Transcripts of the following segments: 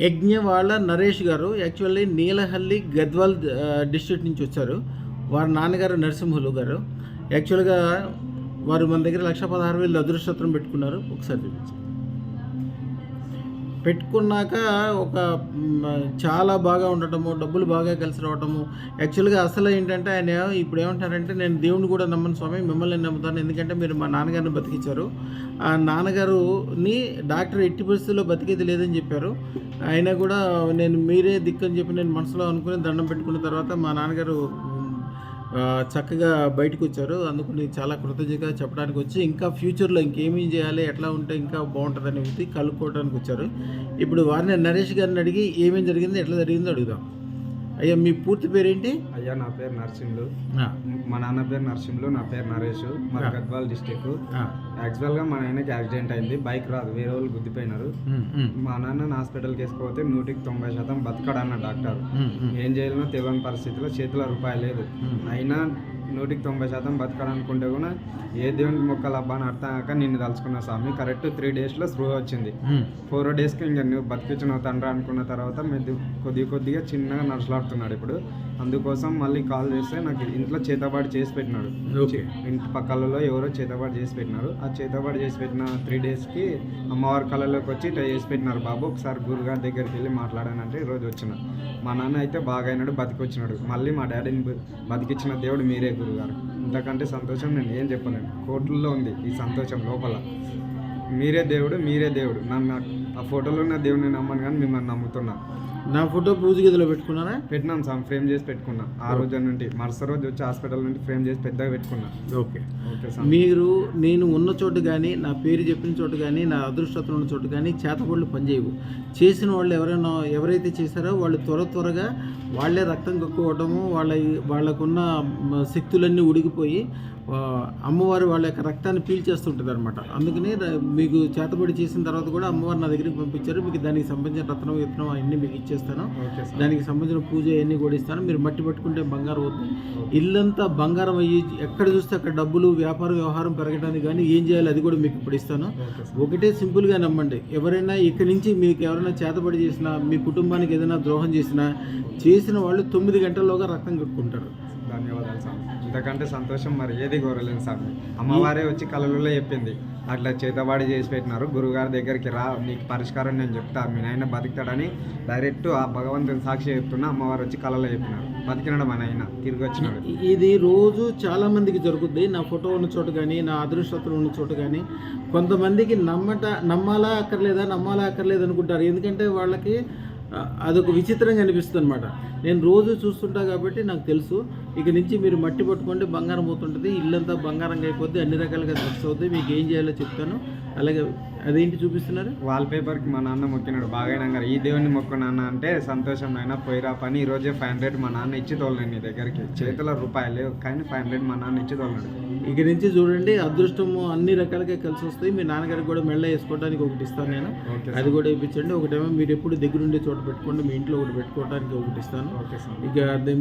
యజ్ఞవాళ్ళ నరేష్ గారు actually నీలహల్లి Gadwal district నుంచి వచ్చారు. వారి నాన్నగారు నరసింహులు గారు. యాక్చువల్గా వారు మన దగ్గర లక్ష పదహారు వేలు అదృష్టత్రం పెట్టుకున్నారు. ఒకసారి చూపించండి. పెట్టుకున్నాక ఒక చాలా బాగా ఉండటము డబ్బులు బాగా కలిసి రావటము. యాక్చువల్గా అసలు ఏంటంటే ఆయన ఇప్పుడు ఏమంటారంటే నేను దేవుని కూడా నమ్మను స్వామి మిమ్మల్ని నమ్ముతాను ఎందుకంటే మీరు మా నాన్నగారిని బతికించారు ఆ నాన్నగారుని డాక్టర్ ఎట్టి పరిస్థితుల్లో బతికేది లేదని చెప్పారు. అయినా కూడా నేను మీరే దిక్కని చెప్పి నేను మనసులో అనుకుని దండం పెట్టుకున్న తర్వాత మా నాన్నగారు చక్కగా బయటకు వచ్చారు అందుకు నేను చాలా కృతజ్ఞతగా చెప్పడానికి వచ్చి ఇంకా ఫ్యూచర్లో ఇంకేమేం చేయాలి ఎట్లా ఉంటే ఇంకా బాగుంటుంది అనేది కలుపుకోవడానికి వచ్చారు ఇప్పుడు వారిని నరేష్ గారిని అడిగి ఏమేం జరిగింది ఎట్లా జరిగిందో అడుగుదాం. అయ్యా మీ పూర్తి పేరేంటి? అయ్యా నా పేరు నరసింహులు. మా నాన్న పేరు నరసింహులు నా పేరు నరేష్. మా. గద్వాల్ డిస్టిక్ ఆ, యాక్చువల్గా మా నాయనకి యాక్సిడెంట్ అయింది బైక్ రాదు వేరే వాళ్ళు గుద్దిపోయినారు. మా నాన్న హాస్పిటల్కి వేసుకోపోతే నూటికి తొంభై శాతం బతకడన్న డాక్టర్. ఏం చేయాలనో తెలియని పరిస్థితిలో చేతిలో రూపాయి లేదు. అయినా నూటికి తొంభై శాతం బతకడనుకుంటే కూడా ఏ దేవునికి మొక్కలు అబ్బా అని అర్థం కాక నిన్ను తలుచుకున్న స్వామి. కరెక్ట్ త్రీ డేస్లో స్ప్రూ వచ్చింది. ఫోర్ డేస్కి ఇంకా నువ్వు బతికించిన తండ్రి అనుకున్న తర్వాత మెది కొద్ది కొద్దిగా చిన్నగా నడసలాడుతున్నాడు ఇప్పుడు. అందుకోసం మళ్ళీ కాల్ చేస్తే నాకు ఇంట్లో చేతబాటు చేసి పెట్టినాడు. ఓకే. ఇంటి పక్కలలో ఎవరో చేతబాటు చేసి పెట్టినారు. ఆ చేతబాటు చేసి పెట్టిన త్రీ డేస్కి అమ్మవారి కళలోకి వచ్చి ఇట్లా చేసి పెట్టినారు బాబు. ఒకసారి గురుగారి దగ్గరికి వెళ్ళి మాట్లాడానంటే ఈరోజు వచ్చిన. మా నాన్న అయితే బాగా అయినాడు బతికొచ్చినాడు. మళ్ళీ మా డాడీని బతికిచ్చిన దేవుడు మీరే గురుగారు. ఇంతకంటే సంతోషం నేను ఏం చెప్పలేను. కోట్లలో ఉంది ఈ సంతోషం లోపల. మీరే దేవుడు మీరే దేవుడు. నన్ను ఆ ఫోటోలో ఉన్న దేవుడిని నమ్మను కానీ మిమ్మల్ని నమ్ముతున్నా. నా ఫోటో పూజ గదిలో పెట్టుకున్నారా? పెట్టినాం సార్ ఫ్రేమ్ చేసి పెట్టుకున్నా. ఆ రోజు నుండి మరుసటి రోజు వచ్చి హాస్పిటల్ నుండి ఫ్రేమ్ చేసి పెద్దగా పెట్టుకున్నా. ఓకే. ఓకే సార్ మీరు నేను ఉన్న చోటు కానీ నా పేరు చెప్పిన చోటు కానీ నా అదృష్టత్వం ఉన్న చోటు కానీ చేతబడులు పనిచేయవు. చేసిన వాళ్ళు ఎవరైనా ఎవరైతే చేశారో వాళ్ళు త్వర త్వరగా వాళ్ళే రక్తం కక్కుకోవటము వాళ్ళ వాళ్ళకున్న శక్తులన్నీ ఉడికిపోయి అమ్మవారు వాళ్ళ యొక్క రక్తాన్ని పీల్చేస్తుంటుంది అనమాట అందుకని మీకు చేతబడి చేసిన తర్వాత కూడా అమ్మవారు నా దగ్గరికి పంపించారు. మీకు దానికి సంబంధించిన రత్నం విత్తనం అవన్నీ మీకు ఇచ్చేస్తాను దానికి సంబంధించిన పూజ అవన్నీ కూడా ఇస్తాను. మీరు మట్టి పట్టుకుంటే బంగారం అవుతుంది. ఇల్లంతా బంగారం అయ్యి ఎక్కడ చూస్తే అక్కడ డబ్బులు వ్యాపారం వ్యవహారం పెరగడానికి కానీ ఏం చేయాలి అది కూడా మీకు ఇప్పుడు ఇస్తాను. ఒకటే సింపుల్గా నమ్మండి. ఎవరైనా ఇక్కడి నుంచి మీకు ఎవరైనా చేతబడి చేసినా మీ కుటుంబానికి ఏదైనా ద్రోహం చేసినా చేసిన వాళ్ళు తొమ్మిది గంటల్లోగా రక్తం కట్టుకుంటారు. ధన్యవాదాలు స్వామి ఇంతకంటే సంతోషం మరి ఏది కోరలేను స్వామి అమ్మవారే వచ్చి కళలలో చెప్పింది. అట్లా చేతబాడి చేసి పెట్టినారు. గురుగారి దగ్గరికి రా నీకు పరిష్కారం నేను చెప్తా. మీ నాయన బతుకుతాడని డైరెక్ట్ ఆ భగవంతుని సాక్షి చెప్తున్నా అమ్మవారు వచ్చి కళలో చెప్పినారు. బతికినాడు మా నాయన తిరిగి వచ్చినాడు. ఇది రోజు చాలా మందికి జరుగుద్ది. నా ఫోటో ఉన్న చోటు కానీ నా అదృష్టత్వం ఉన్న చోటు కానీ కొంతమందికి నమ్మట నమ్మాలా అక్కర్లేదా నమ్మాలా అక్కర్లేదు అనుకుంటారు. ఎందుకంటే వాళ్ళకి అదొక విచిత్రంగా అనిపిస్తుంది అనమాట నేను రోజు చూస్తుంటా కాబట్టి నాకు తెలుసు. ఇక నుంచి మీరు మట్టి పట్టుకుంటే బంగారం పోతుంటుంది ఇల్లంతా బంగారంగా అయిపోద్ది అన్ని రకాలుగా సక్సెస్ అవుతుంది మీకు ఏం చేయాలో చెప్తాను. అలాగే అదేంటి చూపిస్తున్నారు? వాల్ పేపర్కి మా నాన్న మొక్కినాడు. బాగా గారు ఈ దేవుని మొక్కు నాన్న అంటే సంతోషం నాయన పోయిరా పని. ఈ రోజే ఫైవ్ హండ్రెడ్ మా నాన్న ఇచ్చి తోలనండి నీ దగ్గరికి. చేతిలో రూపాయలు కానీ ఫైవ్ హండ్రెడ్ మా నాన్న ఇచ్చి తోలనాడు. ఇక నుంచి చూడండి అదృష్టము అన్ని రకాలుగా కలిసి వస్తాయి. మీ నాన్నగారికి కూడా మెళ్ళ వేసుకోవడానికి ఒకటి ఇస్తాను నేను. అది కూడా ఇప్పించండి ఒకటేమో మీరు ఎప్పుడు దగ్గరుండే చోట పెట్టుకోండి. మీ ఇంట్లో ఒకటి పెట్టుకోవడానికి ఒకటి ఇస్తాను. ఇక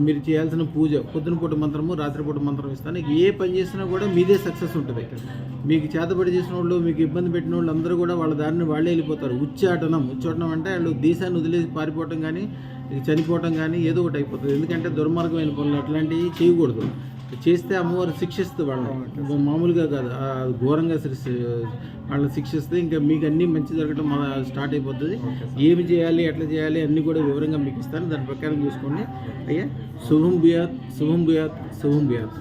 మీరు చేయాల్సిన పూజ పొద్దున పూట మంత్రము రాత్రిపూట మంత్రం ఇస్తాను. ఇక ఏ పని చేసినా కూడా మీదే సక్సెస్ ఉంటుంది. మీకు చేతబడి చేసిన వాళ్ళు మీకు ఇబ్బంది పెట్టిన వాళ్ళు అందరూ కూడా వాళ్ళ దారిని వాళ్ళే వెళ్ళిపోతారు. ఉచ్చాటనం. ఉచ్చాటనం అంటే వాళ్ళు దేశాన్ని వదిలేసి పారిపోవటం కానీ చనిపోవటం కానీ ఏదో ఒకటి అయిపోతుంది. ఎందుకంటే దుర్మార్గమైన పనులు అట్లాంటివి చేయకూడదు. చేస్తే అమ్మవారు శిక్షిస్తుంది వాళ్ళని. మామూలుగా కాదు. ఘోరంగా వాళ్ళని శిక్షిస్తే ఇంకా మీకు అన్నీ మంచి జరగడం మన స్టార్ట్ అయిపోతుంది. ఏమి చేయాలి ఎట్లా చేయాలి అన్నీ కూడా వివరంగా మీకు ఇస్తాను. దాని ప్రకారం చూసుకోండి. అయ్యా శుభం బియాత్ శుభం బియాత్ శుభం బియాత్